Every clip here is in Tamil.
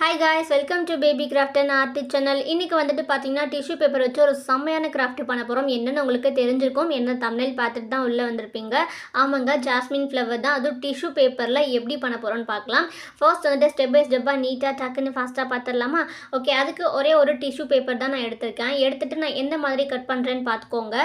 Hi guys welcome to baby craft and art channel இன்றைக்கி வந்துட்டு பார்த்தீங்கன்னா டிஷ்யூ பேப்பர் வச்சு ஒரு செம்மையான கிராஃப்ட் பண்ண போகிறோம் என்னென்னு உங்களுக்கு தெரிஞ்சிருக்கும். என்ன தமிழில் பார்த்துட்டு தான் உள்ளே வந்திருப்பீங்க. ஆமாங்க ஜாஸ்மின் ஃப்ளவர் தான். அதுவும் டிஷ்யூ பேப்பரில் எப்படி பண்ண போகிறோம்னு பார்க்கலாம். ஃபர்ஸ்ட் வந்துட்டு ஸ்டெப் பை ஸ்டெப்பாக நீட்டாக டக்குன்னு ஃபாஸ்ட்டாக பார்த்துடலாமா? ஓகே அதுக்கு ஒரே ஒரு டிஷ்யூ பேப்பர் தான் நான் எடுத்திருக்கேன். எடுத்துகிட்டு நான் எந்த மாதிரி கட் பண்ணுறேன்னு பார்த்துக்கோங்க.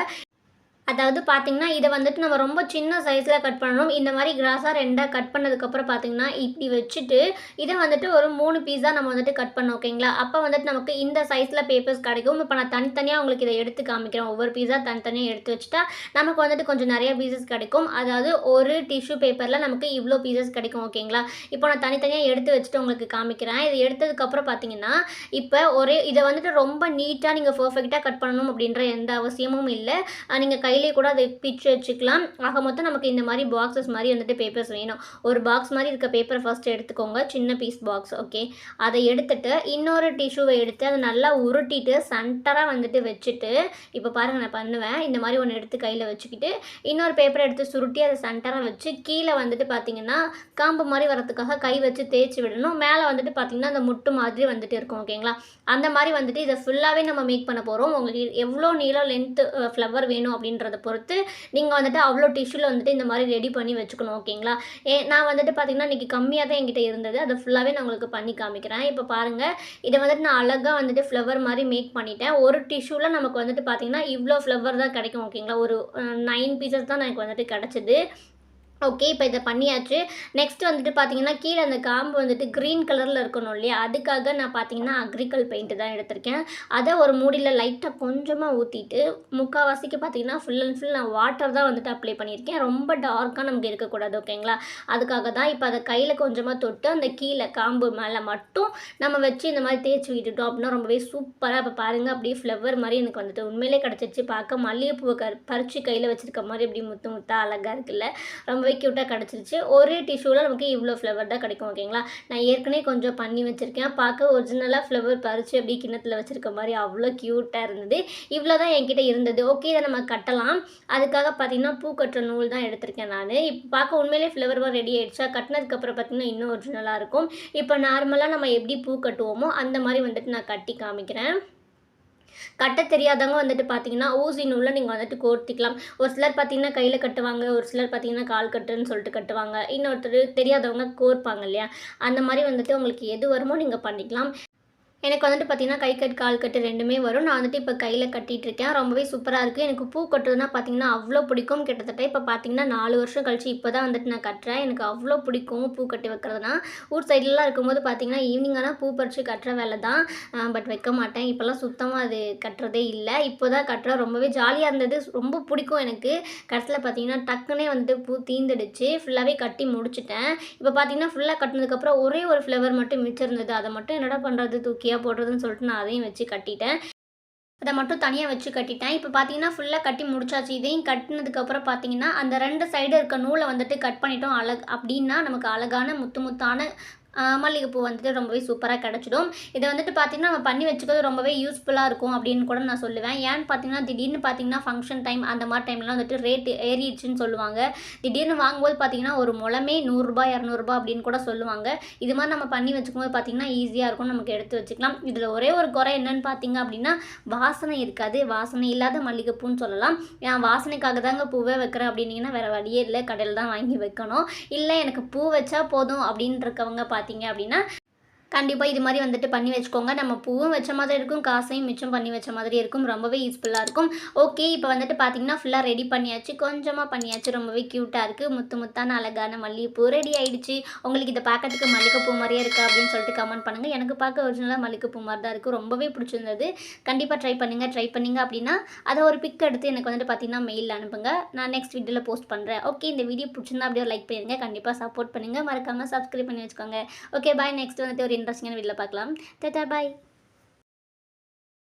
அதாவது பார்த்தீங்கன்னா இதை வந்துட்டு நம்ம ரொம்ப சின்ன சைஸில் கட் பண்ணணும். இந்த மாதிரி கிராஸாக ரெண்டாக கட் பண்ணதுக்கப்புறம் பார்த்தீங்கன்னா இப்படி வச்சுட்டு இதை வந்துட்டு ஒரு மூணு பீஸாக நம்ம வந்துட்டு கட் பண்ணோம் ஓகேங்களா அப்போ வந்துட்டு நமக்கு இந்த சைஸில் பேப்பர்ஸ் கிடைக்கும். இப்போ நான் தனித்தனியாக உங்களுக்கு இதை எடுத்து காமிக்கிறேன். ஒவ்வொரு பீஸாக தனித்தனியாக எடுத்து வச்சுட்டா நமக்கு வந்துட்டு கொஞ்சம் நிறைய பீசஸ் கிடைக்கும். அதாவது ஒரு டிஷ்யூ பேப்பரில் நமக்கு இவ்வளோ பீசஸ் கிடைக்கும் ஓகேங்களா இப்போ நான் தனித்தனியாக எடுத்து வச்சுட்டு உங்களுக்கு காமிக்கிறேன். இதை எடுத்ததுக்கப்புறம் பார்த்தீங்கன்னா இப்போ ஒரே இதை வந்துட்டு ரொம்ப நீட்டாக நீங்கள் பர்ஃபெக்டாக கட் பண்ணணும் அப்படின்ற எந்த அவசியமும் இல்லை. நீங்கள் கை கையிலே கூட அதை பிச்சு வச்சுக்கலாம். ஆக மொத்தம் நமக்கு இந்த மாதிரி பாக்ஸஸ் மாதிரி வந்துட்டு பேப்பர்ஸ் வேணும். ஒரு பாக்ஸ் மாதிரி இருக்க பேப்பரை ஃபஸ்ட்டு எடுத்துக்கோங்க. சின்ன பீஸ் பாக்ஸ் ஓகே அதை எடுத்துட்டு இன்னொரு டிஷ்யூவை எடுத்து அதை நல்லா உருட்டிட்டு சென்டராக வந்துட்டு வச்சுட்டு இப்போ பாருங்கள் நான் பண்ணுவேன். இந்த மாதிரி ஒன்று எடுத்து கையில் வச்சுக்கிட்டு இன்னொரு பேப்பரை எடுத்து சுருட்டி அதை சென்டராக வச்சு கீழே வந்துட்டு பார்த்தீங்கன்னா காம்பு மாதிரி வரதுக்காக கை வச்சு தேய்ச்சி விடணும். மேலே வந்துட்டு பார்த்தீங்கன்னா அந்த முட்டு மாதிரி வந்துட்டு இருக்கும் ஓகேங்களா அந்த மாதிரி வந்துட்டு இதை ஃபுல்லாகவே நம்ம மேக் பண்ண போகிறோம் உங்களுக்கு எவ்வளோ நீளம் லென்த்து ஃப்ளவர் uh, வேணும் அப்படின்ற அப்படின்றத பொறுத்து நீங்கள் வந்துட்டு அவ்வளோ டிஷ்யூவில் வந்துட்டு இந்த மாதிரி ரெடி பண்ணி வச்சுக்கணும் ஓகேங்களா ஏ நான் வந்துட்டு பார்த்தீங்கன்னா இன்றைக்கி கம்மியாக தான் என்கிட்ட இருந்தது. அதை ஃபுல்லாகவே நான் உங்களுக்கு பண்ணி காமிக்கிறேன். இப்போ பாருங்கள் இதை வந்துட்டு நான் அழகாக வந்துட்டு ஃப்ளவர் மாதிரி மேக் பண்ணிட்டேன். ஒரு டிஷ்யூவில் நமக்கு வந்துட்டு பார்த்தீங்கன்னா இவ்வளோ ஃப்ளவர் தான் கிடைக்கும் ஓகேங்களா ஒரு நைன் பீசஸ் தான் எனக்கு வந்துட்டு கிடச்சிது. ஓகே இப்போ இதை பண்ணியாச்சு. நெக்ஸ்ட் வந்துட்டு பார்த்தீங்கன்னா கீழே அந்த காம்பு வந்துட்டு க்ரீன் கலரில் இருக்கணும் இல்லையா? அதுக்காக நான் பார்த்தீங்கன்னா அக்ரிகல் பெயிண்ட்டு தான் எடுத்திருக்கேன். அதை ஒரு மூடியில் லைட்டாக கொஞ்சமாக ஊற்றிட்டு முக்கால்வாசிக்கு பார்த்தீங்கன்னா ஃபுல் அண்ட் ஃபுல் நான் வாட்டர் தான் வந்துட்டு அப்ளை பண்ணியிருக்கேன். ரொம்ப டார்க்காக நமக்கு இருக்கக்கூடாது ஓகேங்களா அதுக்காக தான் இப்போ அதை கையில் கொஞ்சமாக தொட்டு அந்த கீழே காம்பு மேலே மட்டும் நம்ம வச்சு இந்த மாதிரி தேய்ச்சி விட்டுட்டோம் அப்படின்னா ரொம்பவே சூப்பராக இப்போ பாருங்கள் அப்படியே ஃப்ளவர் மாதிரி எனக்கு வந்துட்டு உண்மையிலே கிடச்சிச்சு பார்க்க மல்லிகைப்பூவை கரு பறித்து கையில் வச்சுருக்க மாதிரி இப்படி முத்து முத்தா அழகாக இருக்குல்ல. ரொம்பவே க்யூட்டாக கிடச்சிருச்சு. ஒரே டிஷ்யூவில் நமக்கு இவ்வளோ ஃப்ளவர் தான் கிடைக்கும் ஓகேங்களா நான் ஏற்கனவே கொஞ்சம் பண்ணி வச்சுருக்கேன். பார்க்க ஒரிஜினலாக ஃப்ளவர் பறித்து அப்படியே கிண்ணத்தில் வச்சுருக்க மாதிரி அவ்வளோ க்யூட்டாக இருந்தது. இவ்வளோ தான் என்கிட்ட இருந்தது. ஓகே இதை நம்ம கட்டலாம். அதுக்காக பார்த்தீங்கன்னா பூ கட்டுற நூல் தான் எடுத்திருக்கேன் நான். இப்போ பார்க்க உண்மையிலே ஃப்ளவர் ரெடி ஆகிடுச்சா கட்டினதுக்கப்புறம் பார்த்தீங்கன்னா இன்னும் ஒரிஜினலாக இருக்கும். இப்போ நார்மலாக நம்ம எப்படி பூ கட்டுவோமோ அந்த மாதிரி வந்துட்டு நான் கட்டி காமிக்கிறேன். கட்ட தெரியாதவங்க வந்துட்டு பார்த்தீங்கன்னா ஊசி நூலில் நீங்கள் வந்துட்டு கோர்த்திக்கலாம். ஒரு சிலர் பார்த்தீங்கன்னா கையில் கட்டுவாங்க ஒரு சிலர் பார்த்தீங்கன்னா கால் கட்டுன்னு சொல்லிட்டு கட்டுவாங்க. இன்னொருத்தர் தெரியாதவங்க கோர்ப்பாங்க இல்லையா? அந்த மாதிரி வந்துட்டு உங்களுக்கு எது வருமோ நீங்கள் பண்ணிக்கலாம். எனக்கு வந்துட்டு பார்த்தீங்கன்னா கை கட் கால் கட்டு ரெண்டுமே வரும். நான் வந்துட்டு இப்போ கையில் கட்டிகிட்டு இருக்கேன் ரொம்பவே சூப்பராக இருக்குது எனக்கு பூ கட்டுறதுனா பார்த்தீங்கன்னா அவ்வளோ பிடிக்கும். கிட்டத்தட்ட இப்போ பார்த்தீங்கன்னா நாலு வருஷம் கழிச்சு இப்போ தான் வந்துட்டு நான் கட்டுறேன். எனக்கு அவ்வளோ பிடிக்கும் பூ கட்டி வைக்கிறதுனா. ஊர் சைட்லலாம் இருக்கும்போது பார்த்தீங்கன்னா ஈவினிங் ஆனால் பூ பறித்து கட்டுற வேலை தான். பட் வைக்க மாட்டேன். இப்போல்லாம் சுத்தமாக அது கட்டுறதே இல்லை. இப்போ தான் கட்டுறேன். ரொம்பவே ஜாலியாக இருந்தது. ரொம்ப பிடிக்கும் எனக்கு. கடைசியில் பார்த்தீங்கன்னா டக்குனே வந்துட்டு பூ தீந்துடுச்சு. ஃபுல்லாகவே கட்டி முடிச்சிட்டேன். இப்போ பார்த்தீங்கன்னா ஃபுல்லாக கட்டினதுக்கப்புறம் ஒரே ஒரு ஃப்ளவர் மட்டும் மிச்சம் இருந்தது. அதை மட்டும் என்னடா பண்ணுறது தூக்கியாக போடுறதுன்னு சொல்லிட்டு நான் அதையும் வச்சு கட்டிட்டேன். அதை மட்டும் தனியாக வச்சு கட்டிட்டேன். இப்போ பார்த்தீங்கன்னா ஃபுல்லாக கட்டி முடிச்சாச்சு. இதையும் கட்டினதுக்கப்புறம் பார்த்தீங்கன்னா அந்த ரெண்டு சைடு இருக்க நூலை வந்துட்டு கட் பண்ணிட்டோம். அழக் அப்படின்னா நமக்கு அழகான முத்து முத்தான மல்லிகைப்பூ வந்துட்டு ரொம்பவே சூப்பராக கிடச்சிடும். இதை வந்துட்டு பார்த்திங்கன்னா நம்ம பண்ணி வச்சுக்கிறது ரொம்பவே யூஸ்ஃபுல்லாக இருக்கும் அப்படின்னு கூட நான் சொல்லுவேன். ஏன்னு பார்த்தீங்கன்னா திடீர்னு பார்த்தீங்கன்னா ஃபங்க்ஷன் டைம் அந்த மாதிரி டைம்லாம் வந்துட்டு ரேட் ஏறிடுச்சுன்னு சொல்லுவாங்க. திடீர்னு வாங்கும்போது பார்த்தீங்கன்னா ஒரு முளமே நூறுரூபா இரநூறுபா அப்படின்னு கூட சொல்லுவாங்க. இது மாதிரி நம்ம பண்ணி வச்சுக்கும்போது பார்த்தீங்கன்னா ஈஸியாக இருக்கும் நமக்கு எடுத்து வச்சுக்கலாம். இதில் ஒரே ஒரு குறை என்னென்னு பார்த்தீங்க அப்படின்னா வாசனை இருக்காது. வாசனை இல்லாத மல்லிகைப்பூன்னு சொல்லலாம். நான் வாசனைக்காக தாங்க பூவே வைக்கிறேன் அப்படின்னீங்கன்னா வேறு வழியே இல்லை. கடையில் தான் வாங்கி வைக்கணும். இல்லை எனக்கு பூ வச்சா போதும் அப்படின்னு இருக்கவங்க பார்த்து பார்த்தீங்க அப்படின்னா கண்டிப்பாக இது மாதிரி வந்துட்டு பண்ணி வச்சுக்கோங்க. நம்ம பூவும் வச்ச மாதிரி இருக்கும் காசையும் மிச்சம் பண்ணி வச்ச மாதிரி இருக்கும். ரொம்பவே யூஸ்ஃபுல்லாக இருக்கும். ஓகே இப்போ வந்துட்டு பார்த்தீங்கன்னா ஃபுல்லாக ரெடி பண்ணியாச்சு. கொஞ்சமாக பண்ணியாச்சு. ரொம்பவே க்யூட்டாக இருக்குது முத்து முத்தான அழகான மல்லிகைப்பூ ரெடி ஆகிடுச்சு உங்களுக்கு இதை பார்க்கறதுக்கு மல்லிகைப்பூ மாதிரியே இருக்குது அப்படின்னு சொல்லிட்டு கமெண்ட் பண்ணுங்கள் எனக்கு பார்க்க ஒரிஜினலாக மல்லிகைப்பூ மாதிரி தான் இருக்குது ரொம்பவே பிடிச்சிருந்தது. கண்டிப்பாக ட்ரை பண்ணுங்கள் ட்ரை பண்ணிங்க அப்படின்னா அதை ஒரு பிக் எடுத்து எனக்கு வந்துட்டு பார்த்தீங்கன்னா மெயில் அனுப்புங்க. நான் நெக்ஸ்ட் வீடியோவில் போஸ்ட் பண்ணுறேன் ஓகே இந்த வீடியோ பிடிச்சிருந்தா அப்படியே லைக் பண்ணிடுங்க. கண்டிப்பாக சப்போர்ட் பண்ணுங்கள் மறக்காமல் சப்ஸ்கிரைப் பண்ணி வச்சுக்கோங்க. ஓகே பாய் நெக்ஸ்ட் வந்துட்டு ஒரு இன்ட்ரெஸ்டிங்கான வீடியோவில் பார்க்கலாம் டாட்டா பாய்